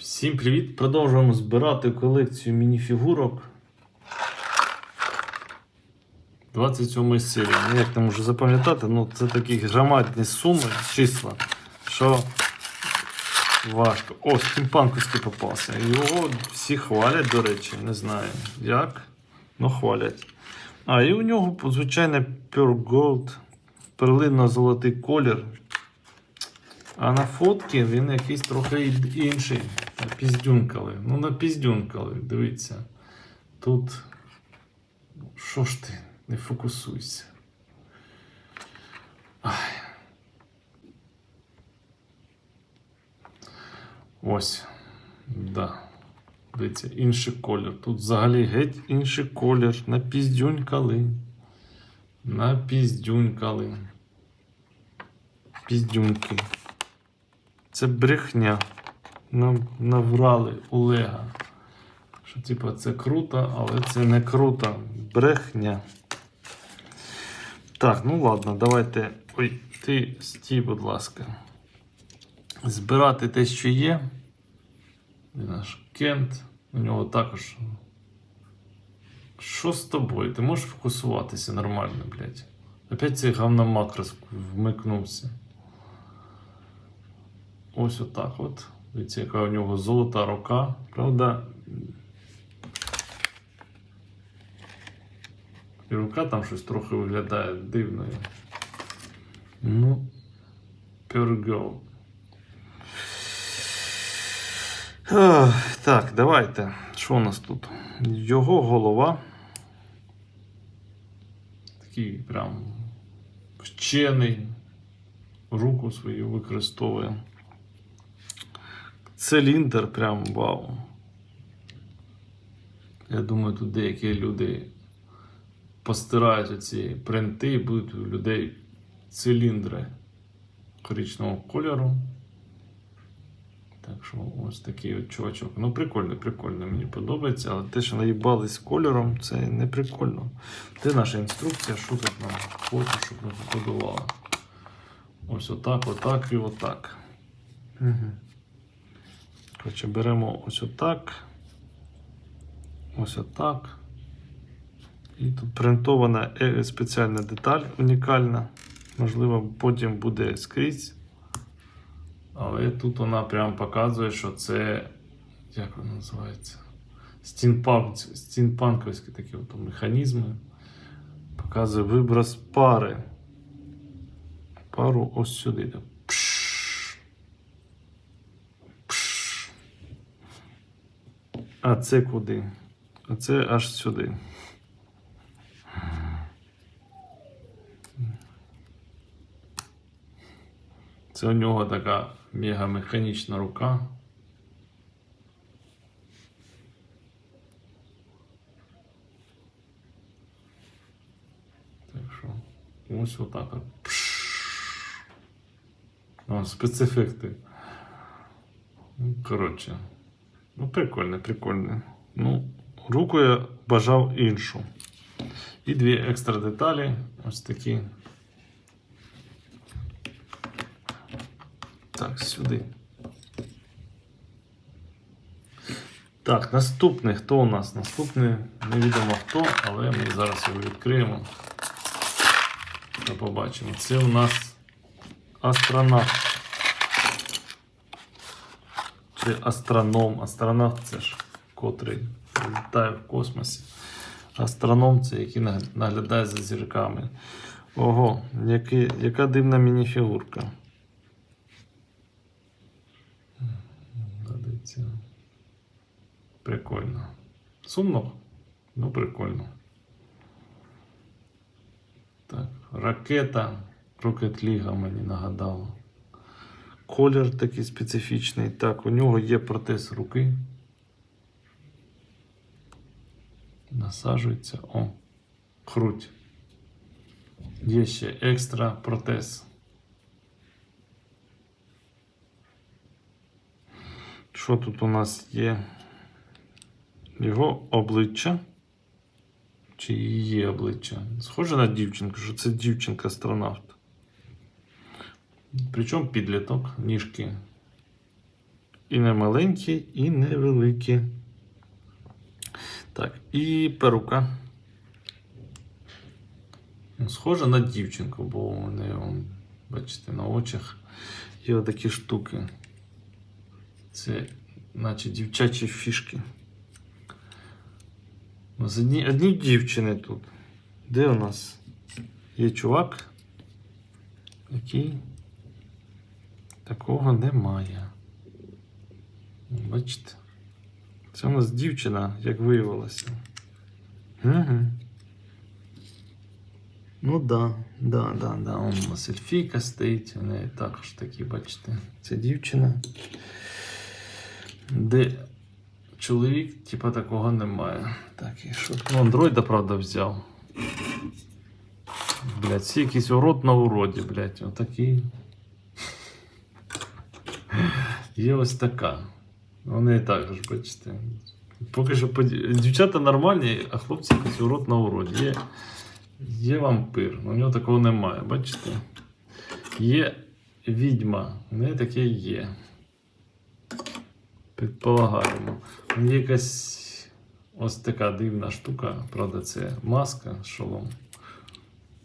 Всім привіт! Продовжуємо збирати колекцію мініфігурок. 27 серії. Ну, як там вже запам'ятати, ну це такі громадні суми, числа, що важко. О, стімпанковський попався. Його всі хвалять, до речі, не знаю як, але хвалять. А, і у нього звичайно Pure Gold, перлинно-золотий колір. А на фотки він якийсь трохи інший. Напіздюнкали. Ну, напіздюнкали, дивіться. Тут. Що ж ти? Не фокусуйся. Ай. Ось. Да. Дивіться, інший колір. Тут взагалі геть інший колір. Напіздюнькали. Напіздюнькали. Піздюнки. Це брехня. Нам наврали Олега. Що, типа, це круто, але це не круто. Брехня. Так, ну ладно, давайте. Ой, ти стій, будь ласка. Збирати те, що є. Де наш Кент. У нього також. Що з тобою? Ти можеш фокусуватися нормально, блядь. Опять цей говно макрос вмикнувся. Ось отак от. Дивіться, яка у нього золота рука. Правда. І рука там щось трохи виглядає дивною. Ну, Pure Так, давайте. Що у нас тут? Його голова. Такий прям вчений. Руку свою використовує. Циліндр прям вау. Я думаю, тут деякі люди постирають оці принти і будуть у людей циліндри коричневого кольору. Так що ось такий от чувачок. Ну, прикольно, прикольно, мені подобається, але те, що наїбались кольором, це не прикольно. Де наша інструкція, що тут нам хоче, щоб ми побудували. Ось отак, отак і отак. Угу. Коротше, беремо ось отак. Ось отак. І тут принтована е, спеціальна деталь унікальна. Можливо, потім буде скрізь. Але тут вона прям показує, що це. Як воно називається? Стінпанк, стінпанковські такі от механізми. Показує виброс пари. Пару ось сюди. А це куди? А це аж сюди. Це у нього така мегамеханічна рука. Так що ось отак. от. О, спецефекти. Ну, Коротше. Ну, прикольно, прикольно. Ну, руку я бажав іншу. І дві екстра деталі. Ось такі. Так, сюди. Так, наступний. Хто у нас? Наступний невідомо хто, але ми зараз його відкриємо. Та побачимо. Це у нас астронавт. Чи астроном. Астронавт це ж котрий літає в космосі. Астроном це який наглядає за зірками. Ого, який, яка дивна мініфігурка. Прикольно. Сумно? Ну, прикольно. Так, ракета Rocket League мені нагадала. Колір такий специфічний. Так, у нього є протез руки. Насаджується. О, круть. Є ще екстра протез. Що тут у нас є? Його обличчя. Чи її обличчя? Схоже на дівчинку, що це дівчинка-астронавт. Причому підліток, ніжки І не маленькі, і не великі. Так, і перука. Схожа на дівчинку, бо у мене, бачите, на очах є отакі штуки. Це наче дівчачі фішки. Нас одні, одні дівчини тут. Де у нас є чувак, який такого немає. Бачите? Це у нас дівчина, як виявилося. Угу. Ну да, да, да, да. Он у нас ельфійка стоїть, у неї також такі, бачите. Це дівчина. Де чоловік, типа, такого немає. Так, і що? Ну, андроїда, правда, взяв. Блять, всі якийсь урод на уроді, блять, отакий. Є ось така. Вони також, бачите. Поки що поді- дівчата нормальні, а хлопці урод на уроді. Є, є вампир, у нього такого немає, бачите? Є відьма, у неї таке є. Предполагаємо. У неї якась ось така дивна штука, правда, це маска, шолом.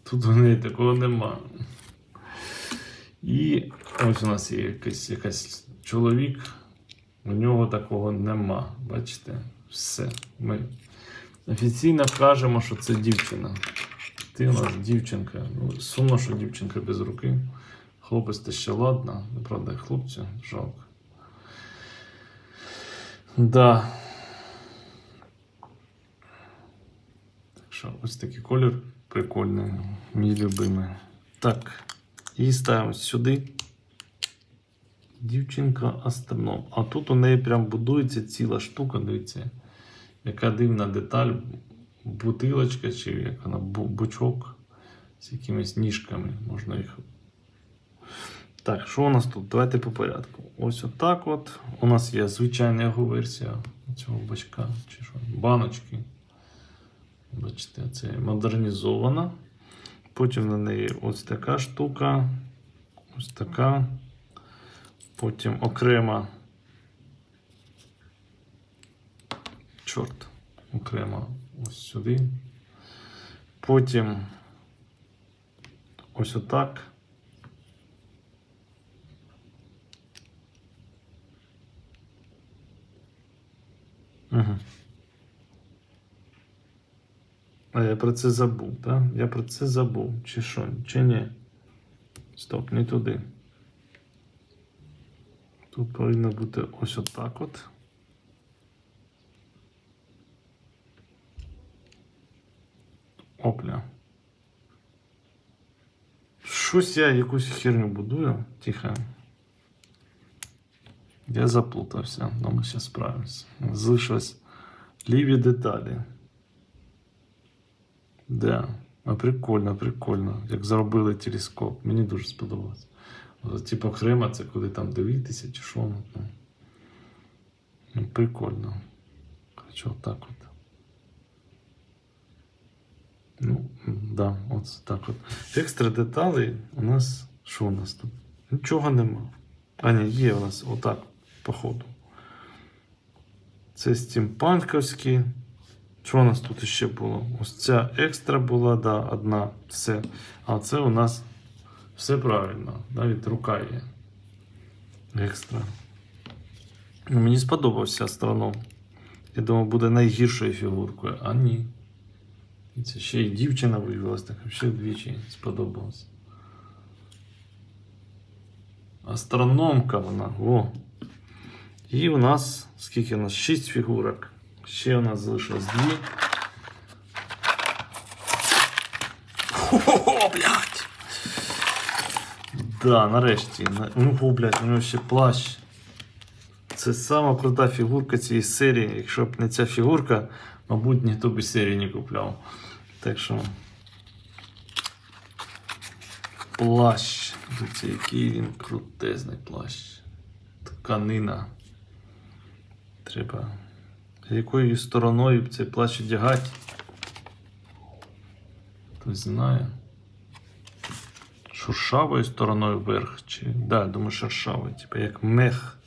Тут у неї такого нема. І ось у нас є якийсь, якась чоловік, у нього такого нема. Бачите? Все. Ми офіційно кажемо, що це дівчина. Ти у нас дівчинка. Ну, сумно, що дівчинка без руки. Хлопець то ще ладно, ну, правда, хлопцю жалко. Да. Так що ось такий колір прикольний, мій любимий. Так, і ставимо сюди. Дівчинка астроном. А тут у неї прям будується ціла штука, дивіться. Яка дивна деталь. Бутилочка, чи як вона, бучок з якимись ніжками. Можна їх. Так, що у нас тут? Давайте по порядку. Ось отак от. У нас є звичайна його версія цього бачка, чи що, баночки. Бачите, це модернізована. Потім на неї ось така штука. Ось така. Потім окрема. Чорт. Окремо ось сюди. Потім ось отак. Угу. А я про це забув, так? Я про це забув. Чи що? Чи ні? Стоп, не туди. Тут повинно бути ось отак от. Опля. Щось я якусь херню будую. Тихо. Я заплутався, але ми зараз справимося. Залишилось ліві деталі. Да. А прикольно, прикольно. Як зробили телескоп. Мені дуже сподобалось. Типу Хрема, це коли там дивитися чи що. ну, ну. Ну, прикольно. Хочу отак от. Ну, да, от так от. Екстра деталей у нас. Що у нас тут? Нічого нема. А, ні, є у нас отак, по ходу. Це стімпанковські. Що у нас тут ще було? Ось ця екстра була, да, одна, все. А це у нас все правильно. Навіть рука є. Екстра. Ну, Мені сподобався астроном. Я думав, буде найгіршою фігуркою, а ні. І це ще й дівчина виявилась, так ще вдвічі сподобалось. Астрономка вона. О. І у нас, скільки у нас? 6 фігурок. Ще у нас залишилось дві. О, блядь! Да, нарешті. На- Ну, о, блядь, у нього ще плащ. Це сама крута фігурка цієї серії. Якщо б не ця фігурка, мабуть, ніхто б і серії не купляв. Так що. Плащ. Дивіться, який він крутезний плащ. Тканина. Треба. З Якою стороною цей плащ одягати? Хтось знає. Шуршавою стороною вверх. Чи... Да, думаю, шершавою, типу як мех.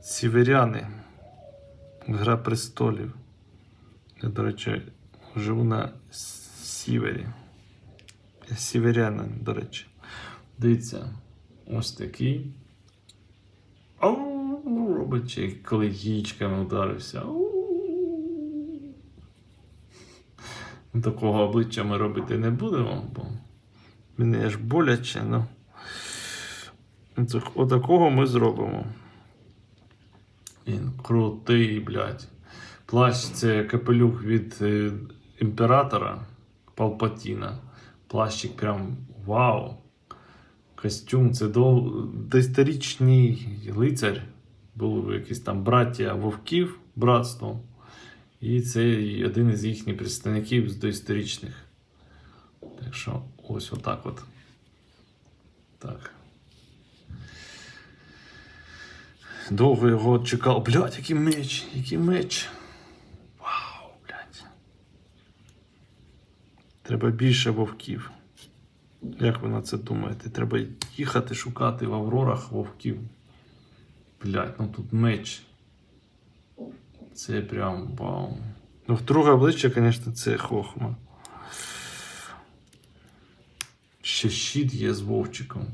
Сіверяни. Гра престолів. Я, до речі, живу на сівері. Я сіверянин, до речі. Дивіться, ось такий. Ау, робить, коли яєчками ударився. Такого обличчя ми робити не будемо, бо мені аж боляче, ну. Отакого ми зробимо. Він крутий, блядь. Плащ це капелюх від е, імператора Палпатіна. Плащик прям вау. Костюм це до... доісторичний лицар. Був якийсь там браття вовків, братство. І це один із їхніх представників з доісторичних. Так що ось отак от. Так. Довго його чекав. Блядь, який меч, який меч. Вау, блядь. Треба більше вовків. Як ви на це думаєте? Треба їхати шукати в Аврорах вовків. Блядь, ну тут меч. Це прям вау. Ну, в друге обличчя, звісно, це хохма. Ще щит є з Вовчиком.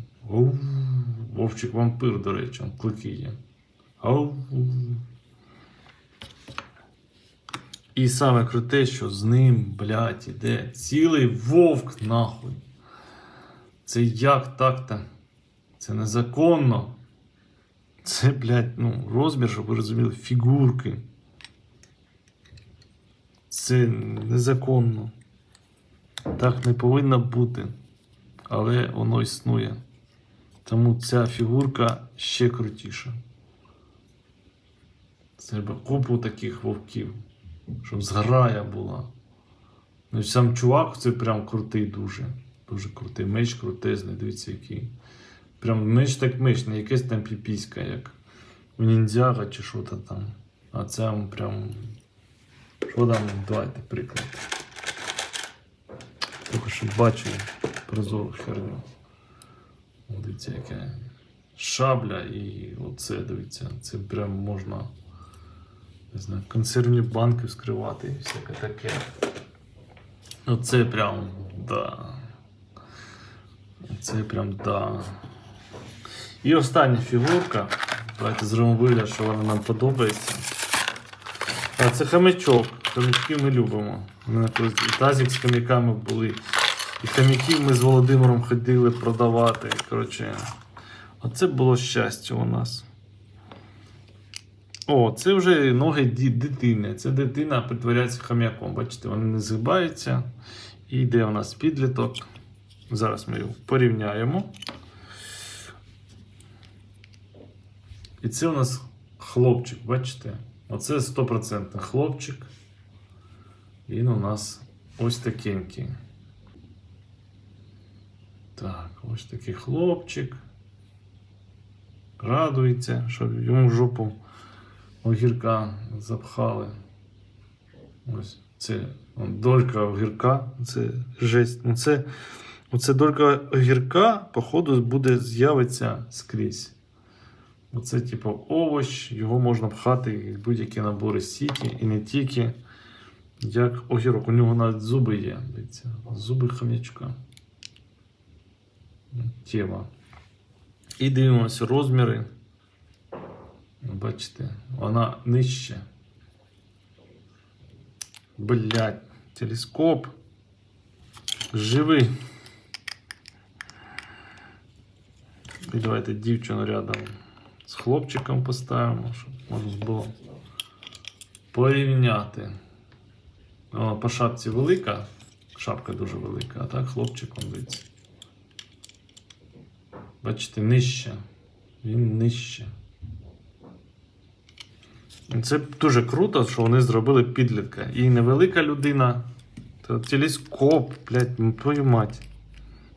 Вовчик вампир, до речі, клики є. І саме круте, що з ним, блядь, іде цілий вовк, нахуй. Це як так-то? Це незаконно. Це, блядь, ну, розмір, щоб ви розуміли, фігурки. Це незаконно. Так не повинно бути. Але воно існує. Тому ця фігурка ще крутіша. Треба купу таких вовків, щоб зграя була. Ну сам чувак це прям крутий дуже. Дуже крутий. Меч крутезний, дивіться який. Прям меч так меч, не якесь там піпіська, як у ніндзяга чи що то там. А це прям. Що там? Давайте приклад. Тільки що бачили прозору херню. Дивіться, яка шабля і оце, дивіться, це прям можна не знаю, консервні банки вскривати і всяке таке. Оце прям, да. Це прям да. І остання фігурка. Давайте зробимо вигляд, що вона нам подобається. А це хамячок. Хамячки ми любимо. У мене тазик з хам'яками були. І хам'яків ми з Володимиром ходили продавати. Коротше, оце було щастя у нас. О, це вже ноги дитини. Це дитина притворяється хам'яком. Бачите, вони не згибаються. І йде у нас підліток. Зараз ми його порівняємо. І це у нас хлопчик, бачите? Оце 100% хлопчик. Він у нас ось такенький. Так, ось такий хлопчик. Радується, що йому жопу огірка запхали. Ось це долька огірка. Це жесть. Ну, це, оце долька огірка, походу, буде з'явиться скрізь. Оце, типу, овощ, його можна пхати в будь-які набори сіті і не тільки. Як огірок. У нього навіть зуби є. Зуби хомячка. Тема. І дивимося розміри. Бачите, вона нижче. Блять, телескоп. Живий. І давайте дівчину рядом з хлопчиком поставимо, щоб можна було порівняти. Вона по шапці велика, шапка дуже велика, а так хлопчиком дивиться. Бачите, нижче. Він нижче. Це дуже круто, що вони зробили підлітка. І невелика людина. Та телескоп, блядь, ну твою мать.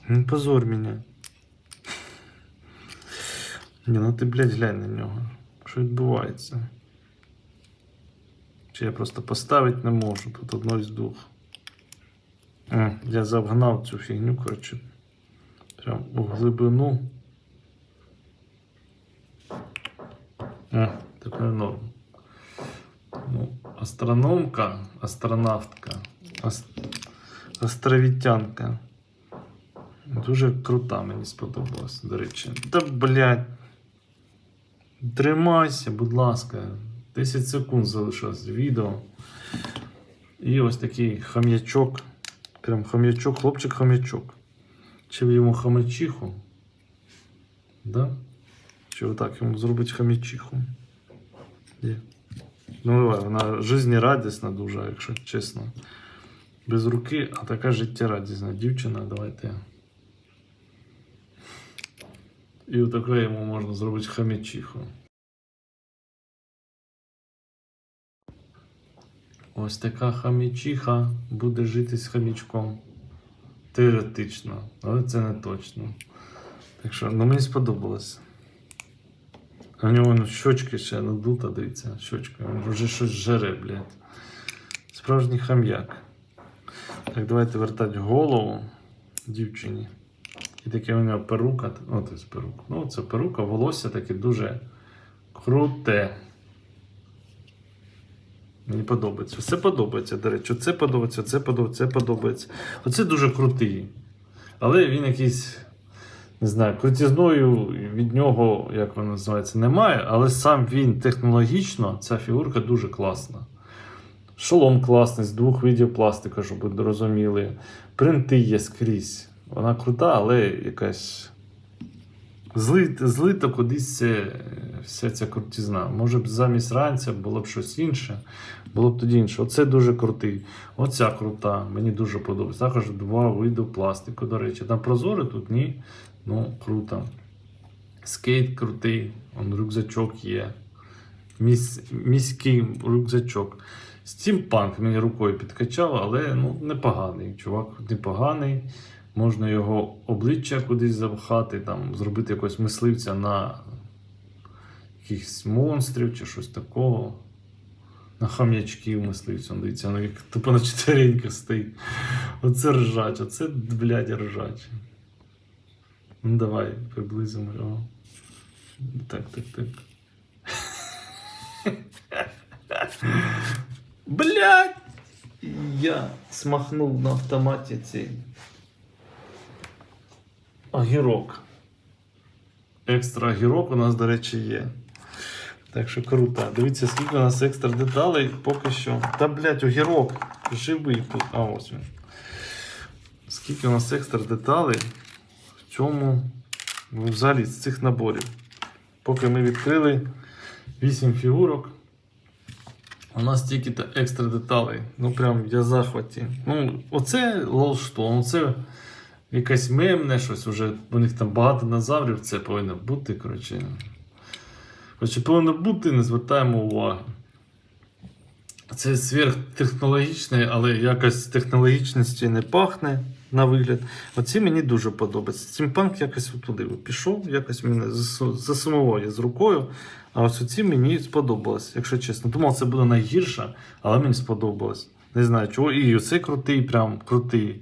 Не позор мене. Ні, ну ти, блядь, глянь на нього. Що відбувається? Чи я просто поставити не можу, тут одно з двох. Я завгнав цю фігню, коротше. Прям у глибину. О, норм. Ну, астрономка, астронавтка, ас... островітянка. Дуже крута, мені сподобалась, до речі. Та блядь. Тримайся, будь ласка. 10 секунд залишилось відео. І ось такий хам'ячок. Прям хам'ячок, хлопчик-хам'ячок. Чи йому хамачиху? Да? Чи отак йому зробити хам'ячиху? Є. Ну, вона жизнерадісна дуже, якщо чесно. Без руки, а така життєрадісна дівчина, давайте. І отаке йому можна зробити хам'ячиху. Ось така хам'ячиха буде жити з хам'ячком. Теоретично, але це не точно. Так що, ну мені сподобалось. А в нього ну, щочки ще надута, дивіться, щочка. Він вже щось жере, блядь. Справжній хам'як. Так, давайте вертати голову дівчині. І таке у нього перука. О, це перука. Ну, це перука, волосся таке дуже круте. Мені подобається. Все подобається, до речі. Це подобається, це подобається, це подобається. Оце дуже крутий. Але він якийсь, не знаю, крутізною від нього, як воно називається, немає. Але сам він технологічно, ця фігурка дуже класна. Шолом класний з двох видів пластика, щоб ви розуміли. Принти є скрізь. Вона крута, але якась. Злито, злито кудись це, вся ця крутізна. Може б замість ранця було б щось інше, було б тоді інше. Оце дуже крутий. Оця крута, мені дуже подобається. Також два види пластику, до речі. Там прозоре тут ні. Ну, круто. Скейт крутий, он рюкзачок є. Міс, міський рюкзачок. Стімпанк мені рукою підкачав, але ну, непоганий. Чувак непоганий. Можна його обличчя кудись запхати, там, зробити якогось мисливця на якихось монстрів чи щось такого. На хам'ячків мисливця. Дивіться, ну як тупо на чотиреньках стоїть. Оце ржач, оце, блядь, ржач. Ну давай, приблизимо його. Так, так, так. Блядь! Я смахнув на автоматі цей огірок. Екстра огірок у нас, до речі, є. Так що круто. Дивіться, скільки у нас екстра деталей поки що. Та, блядь, огірок. Живий тут. А ось він. Скільки у нас екстра деталей цьому ну, взагалі з цих наборів. Поки ми відкрили 8 фігурок. У нас тільки та екстра деталей. Ну прям я захваті. Ну, оце лолштон, оце якесь мемне щось уже. У них там багато динозаврів, це повинно бути. Коротше. Коротше, повинно бути, не звертаємо уваги. Це сверхтехнологічне, але якось технологічності не пахне на вигляд. Оці мені дуже подобається. Стімпанк якось туди пішов, якось мене засумував я з рукою. А ось оці мені сподобалось, якщо чесно. Думав, це буде найгірше, але мені сподобалось. Не знаю чого. І оцей крутий, прям крутий.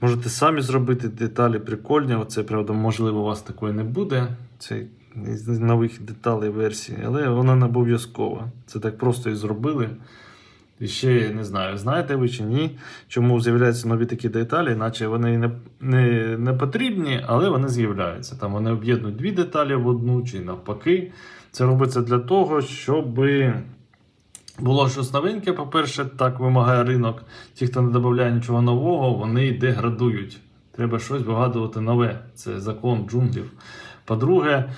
Можете самі зробити деталі прикольні. Оце, правда, можливо, у вас такої не буде. Це нових деталей версії, але вона не обов'язкова. Це так просто і зробили. І ще не знаю, знаєте ви чи ні, чому з'являються нові такі деталі, наче вони не, не, не потрібні, але вони з'являються. Там вони об'єднують дві деталі в одну чи навпаки. Це робиться для того, щоб було щось новеньке. По-перше, так вимагає ринок. Ті, хто не додає нічого нового, вони деградують. Треба щось вигадувати нове. Це закон джунглів. По-друге,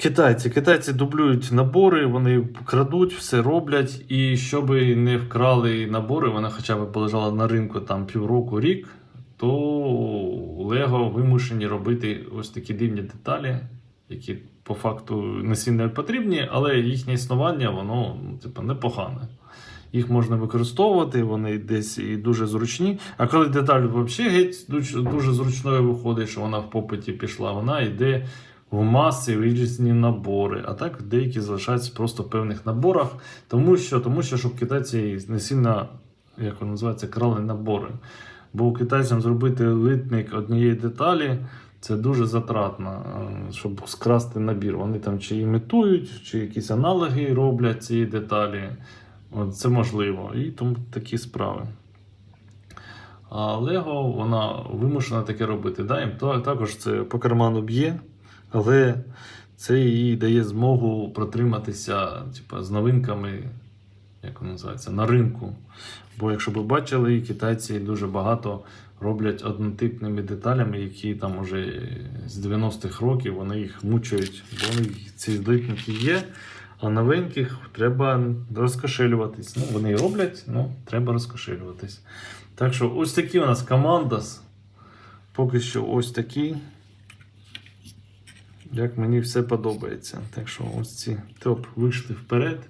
Китайці. Китайці дублюють набори, вони крадуть, все роблять. І щоб не вкрали набори, вони хоча б полежали на ринку там півроку, рік, то Лего вимушені робити ось такі дивні деталі, які по факту не сильно потрібні, але їхнє існування воно ну, типу, непогане. Їх можна використовувати, вони десь і дуже зручні. А коли деталь взагалі геть дуже зручною виходить, що вона в попиті пішла, вона йде в маси в різні набори. А так деякі залишаються просто в певних наборах, тому що, тому що щоб китайці не сильно, як воно називається, крали набори. Бо китайцям зробити литник однієї деталі Це дуже затратно, е, щоб скрасти набір. Вони там чи імітують, чи якісь аналоги роблять ці деталі. От, це можливо. І тому такі справи. А Лего вона вимушена таке робити. Да? Їм також це по карману б'є, але це їй дає змогу протриматися типу, з новинками, як воно називається, на ринку. Бо якщо ви бачили, китайці дуже багато роблять однотипними деталями, які там уже з 90-х років вони їх мучають, бо ці злитники є. А новеньких треба розкошелюватись. Ну, вони роблять, ну треба розкошелюватись. Так що ось такі у нас командас. Поки що ось такі. Як мені все подобається. Так що ось ці топ вийшли вперед.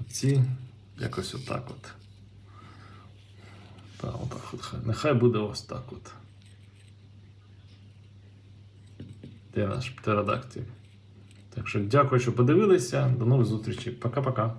Оці якось отак от. Так, отак от. Нехай буде ось так от. Де наш птеродактиль? Так що дякую, що подивилися. До нових зустрічей. Пока-пока.